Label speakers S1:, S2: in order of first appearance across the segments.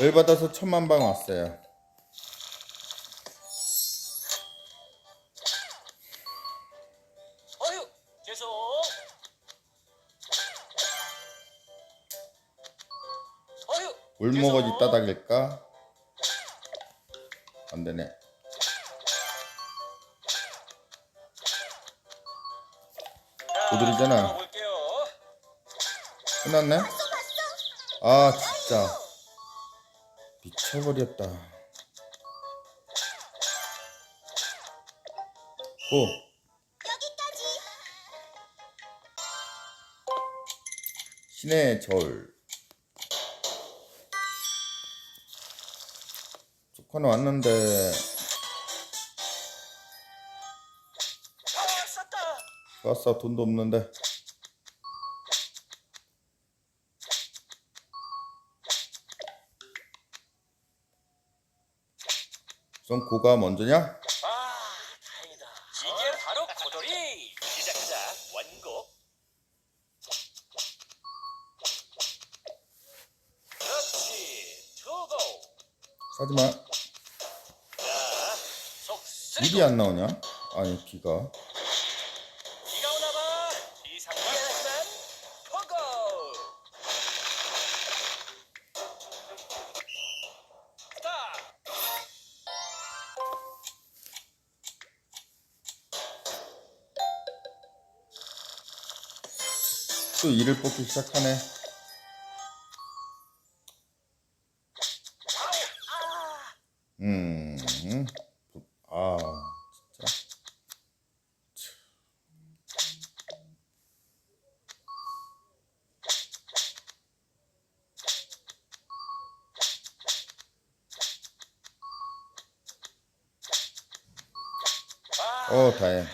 S1: 열 받아서 천만 방 왔어요.
S2: 어휴, 계속. 어휴,
S1: 울먹어지
S2: 계속.
S1: 따닥일까? 안 되네.
S2: 자,
S1: 고들이잖아. 끝났네? 아 진짜 미쳐버렸다. 고 신의 절 조카는 왔는데. 왔어. 돈도 없는데 우선 고가 먼저냐?
S2: 아, 다행이다. 이게 바로 고돌이. 시작하자. 원고. 그렇지. 투고.
S1: 사지마
S2: 자, 속 쓰리고.
S1: 일이 안 나오냐? 아니 비가 또 일을 뽑기 시작하네
S2: 아,
S1: 음, 아, 진짜.
S2: 아,
S1: 어, 다행.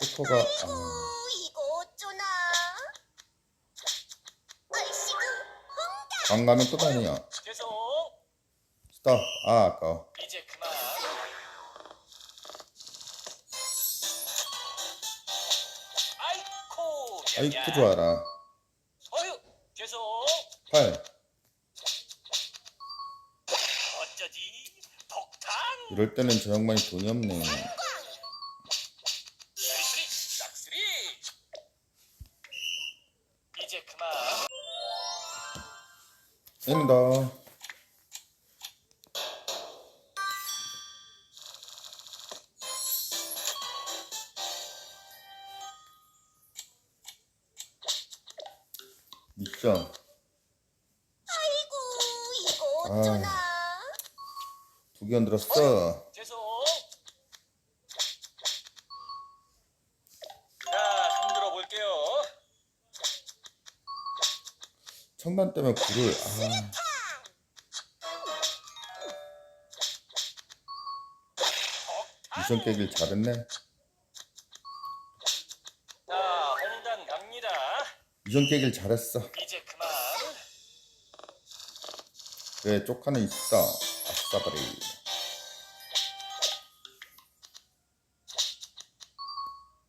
S1: 초코가, 아,
S3: 이거 어쩌나? 얼씨구
S1: 방 가면 또 다니야.
S2: 계속.
S1: 스톱. 아, 아까워.
S2: 이제 그만. 아이코.
S1: 아이쿠. 좋아라.
S2: 어휴, 계속.
S1: 팔.
S2: 어쩌지? 폭탄.
S1: 이럴 때는 저 양반이 돈이 없네. 인다. 미션.
S3: 아이고 이거
S1: 아.
S3: 어쩌나?
S1: 두개 흔들었어. 청단 때문에 굴을, 아, 미션 깨길 잘했네.
S2: 자, 홍단 갑니다.
S1: 미션 깨길 잘했어.
S2: 이제 그만.
S1: 그래, 쪽하는 있어. 아싸버리.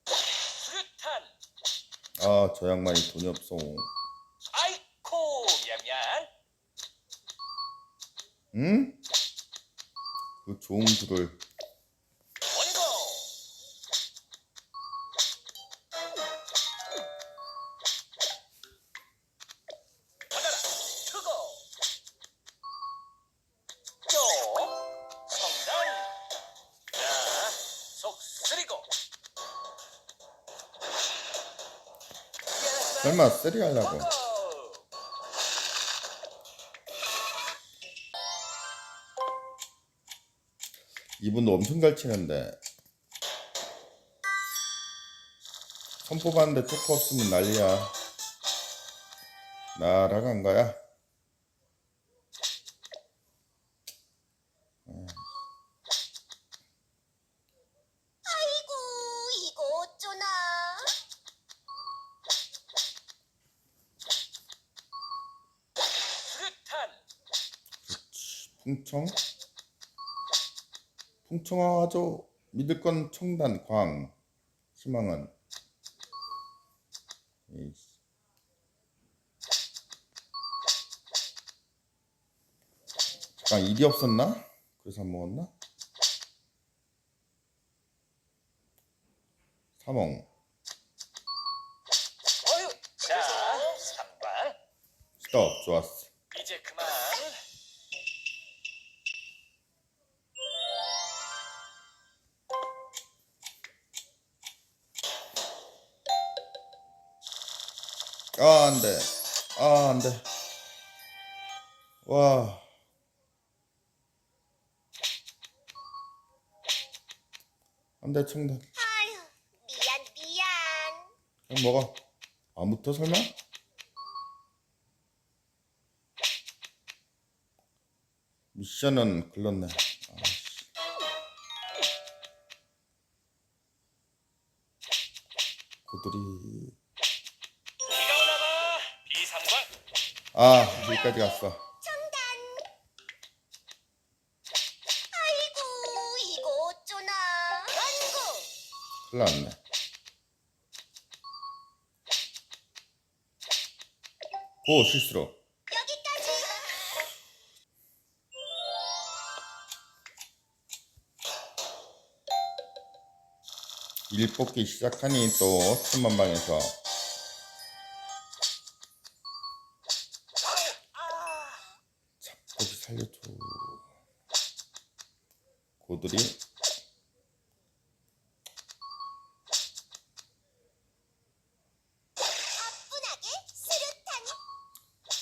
S2: 수류탄.
S1: 아, 저 양반이 돈이 없어.
S2: 아이코. 미안 미안.
S1: 응? 그 좋은
S2: 쓰리고.
S1: 설마 쓰리 하려고. 이분도 엄청 잘 치는데. 선 뽑았는데 초코 없으면 난리야. 날아간 거야.
S3: 아이고 이거 어쩌나?
S1: 풍청? 풍청하죠. 믿을 건 청단, 광. 희망은. 에이씨. 잠깐 일이 없었나? 그래서 안 먹었나? 사몽
S2: 어휴. 자, 3번.
S1: 스톱 좋았어 아 안 돼 아 안 돼 와 안 돼 청단
S3: 아휴, 미안, 미안.
S1: 그냥 먹어 아무부터 설마? 미션은 글렀네. 고들이 아 여기까지 갔어
S3: 청단. 아이고, 이거 어쩌나. 완구.
S1: 큰일 났네 고 실수로
S3: 여기까지.
S1: 일 뽑기 시작하니 또 천만방에서 고들이.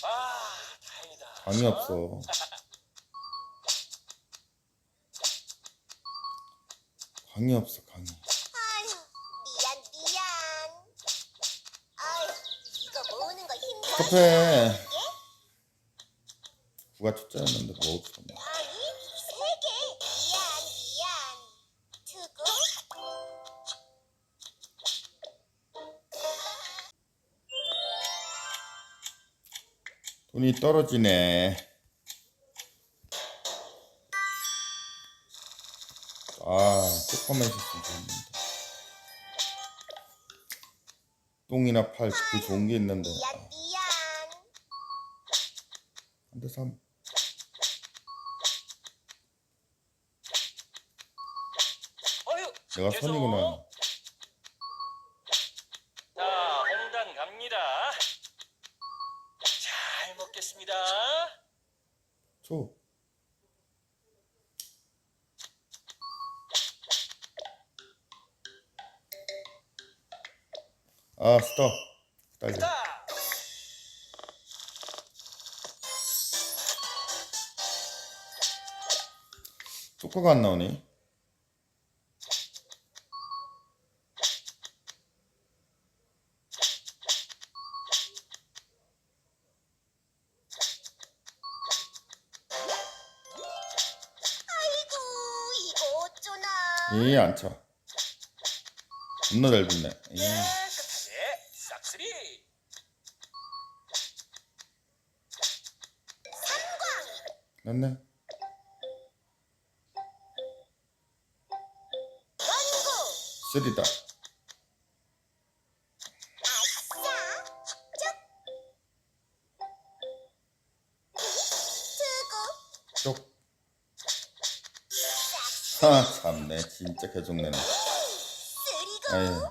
S2: 아, 다행이다.
S1: 방이 없어 광이 없어 광이
S3: 아휴, 미안, 미안. 아휴, 이거 모으는 거 힘들어.
S1: 구가 초짜였는데.
S3: 두고.
S1: 돈이 떨어지네 아 조금만 있었으면 좋았는데 똥이나 팔 그 좋은 게 있는데
S3: 미안, 미안.
S1: 한 대 삼 내가
S2: 계속.
S1: 선이구나
S2: 자, 홍단 갑니다. 잘 먹겠습니다.
S1: 초 아, 스톱. 딸기.
S2: 자,
S1: 조커가 안 나오니?
S3: 이,
S1: 안 쳐. 겁나 잘 붙네. 이.
S3: 원고.
S1: 쓰리다. 하, 참네. 진짜 개종내네. 아유.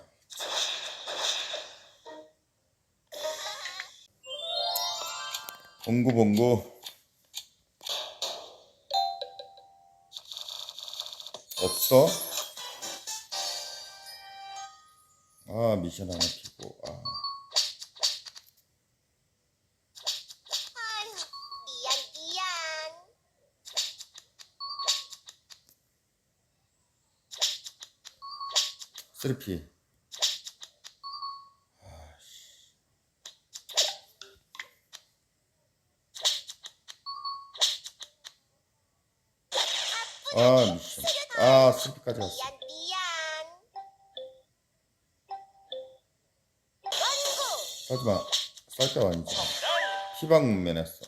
S1: 봉구, 봉구. 없어? 아, 미션 하나 피고. 3피. 아, 미친. 아, 스피까지 왔어.
S3: 미안, 미안.
S1: 하지 마. 쌀때가 아니지. 희방 면했어.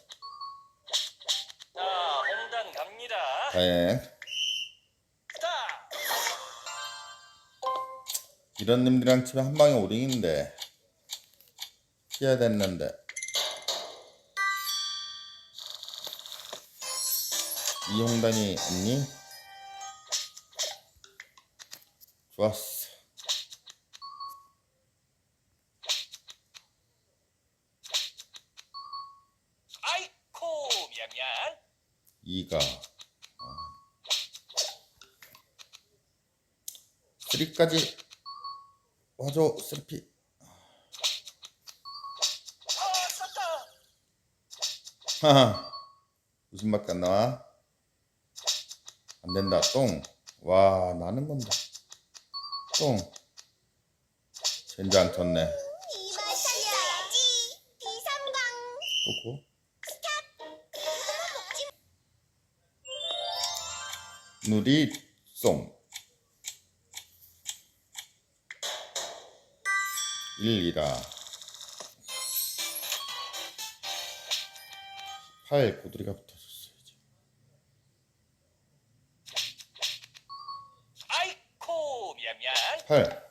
S2: 자, 홍단 갑니다.
S1: 다행. 이런 놈들이랑 치면 한 방에 오링인데. 피해야 됐는데. 이홍단이 언니 좋았어
S2: 아이코 미안 미안.
S1: 이가 어. 쓰리까지 와줘 쓰리피
S2: 아.
S1: 하하 무슨 밖에 안 나와? 안 된다 똥 와 나는 건데 똥 젠장.
S3: 비상광.
S1: 또고
S3: 먹지
S1: 누리송 1이라. 8 고드리가 붙어줬어야지.
S2: 아이코 미안 미안.
S1: 8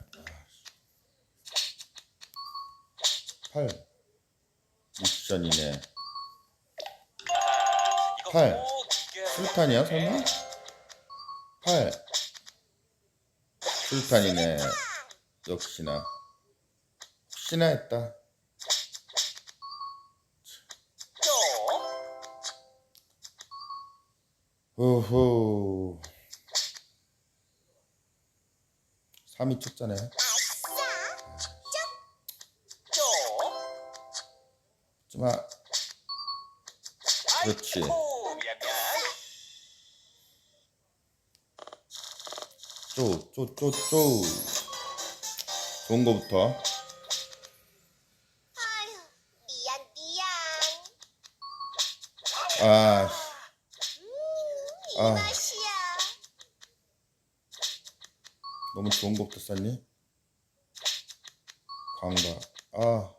S1: 8 미션이네.
S2: 아, 이거
S1: 팔.
S2: 꼭 이겨야
S1: 술탄이야 설마? 8 술탄이네. 역시나 혹시나 했다
S2: 또
S1: 후후 3이 쳤잖아
S3: 아싸.
S2: 또.
S1: 하지마 그렇지.
S2: 아이코 미안 미안.
S1: 쪼쪼 쪼 쪼 좋은 거부터
S3: 아휴, 미안 미안.
S1: 아
S3: 이
S1: 아.
S3: 맛이야.
S1: 너무 좋은 거부터 쌌니? 광바 아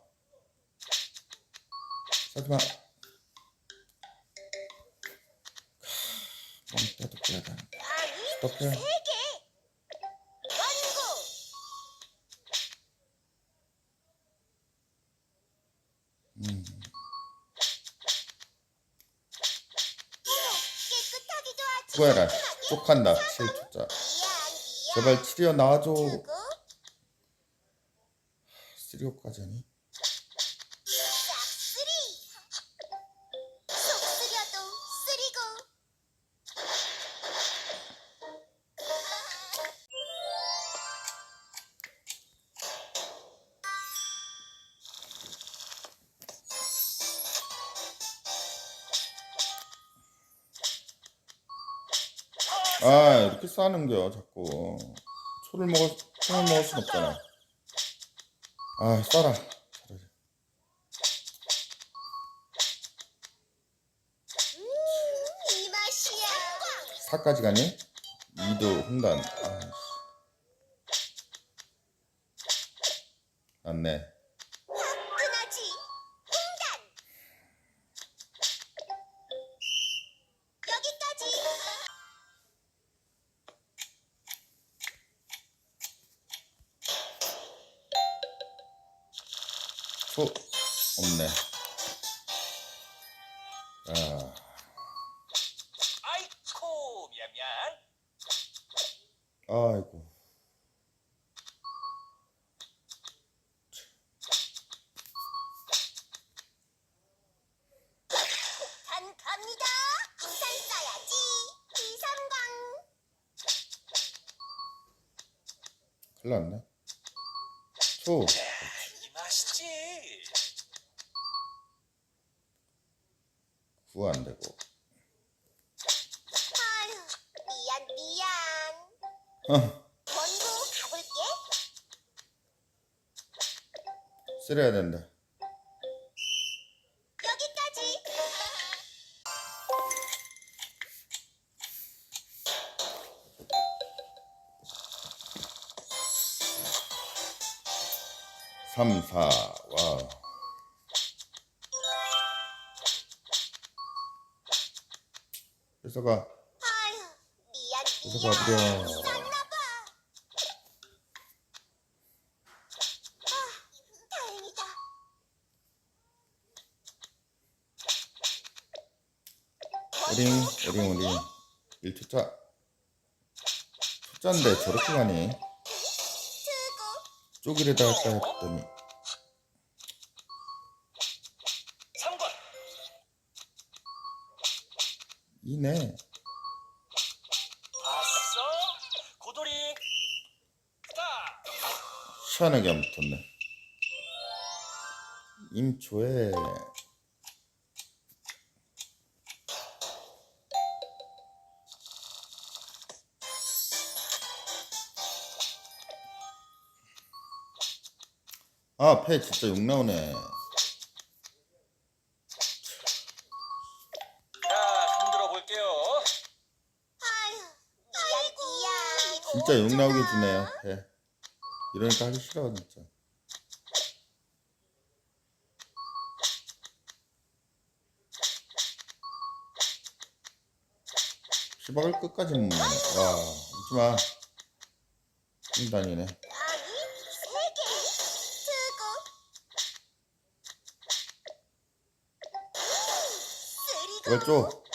S1: 싸지마 빼야 돼
S3: 아니,
S1: 스톱해
S3: 깔끔하게.
S1: 쪽한다 7초짜
S3: 미안 미안.
S1: 제발 7이어 나와줘 3호까지 하니? 아 이렇게 싸는겨 자꾸 초를 먹을 초를 먹을 순 없잖아 아 싸라.
S3: 음, 이 맛이야.
S1: 사까지 가니? 2도 홍단 아, 맞네
S2: 미안.
S1: 아이고
S3: 간 갑니다. 우산 써야지. 비상광.
S1: 큰일 났네 초
S2: 이 맛이지.
S1: 구호 안 되고
S3: 아휴, 미안 미안.
S1: 어
S3: 원고 가볼게.
S1: 쓰려야 된다
S3: 여기까지.
S1: 삼, 사, 와. 뺏어가,
S3: 아휴, 미안
S1: 뺏어가,
S3: 미안.
S1: 버려.
S3: 쌌나봐. 아, 다행이다.
S1: 어링 어링 어링 1투자. 투자인데 저렇게 가니? 쪽이래다 할까 했더니.
S2: 3번
S1: 이네. 시원하게 안 붙었네. 임초에 아, 패 진짜 욕 나오네.
S2: 자 흔들어 볼게요
S1: 진짜 욕 나오게 주네요, 패. 이러니까 하기 싫어, 진짜. 시박을 끝까지 못 먹네. 와, 웃지 마. 좀 다니네.
S3: 아니 세개 투구
S1: 쪼?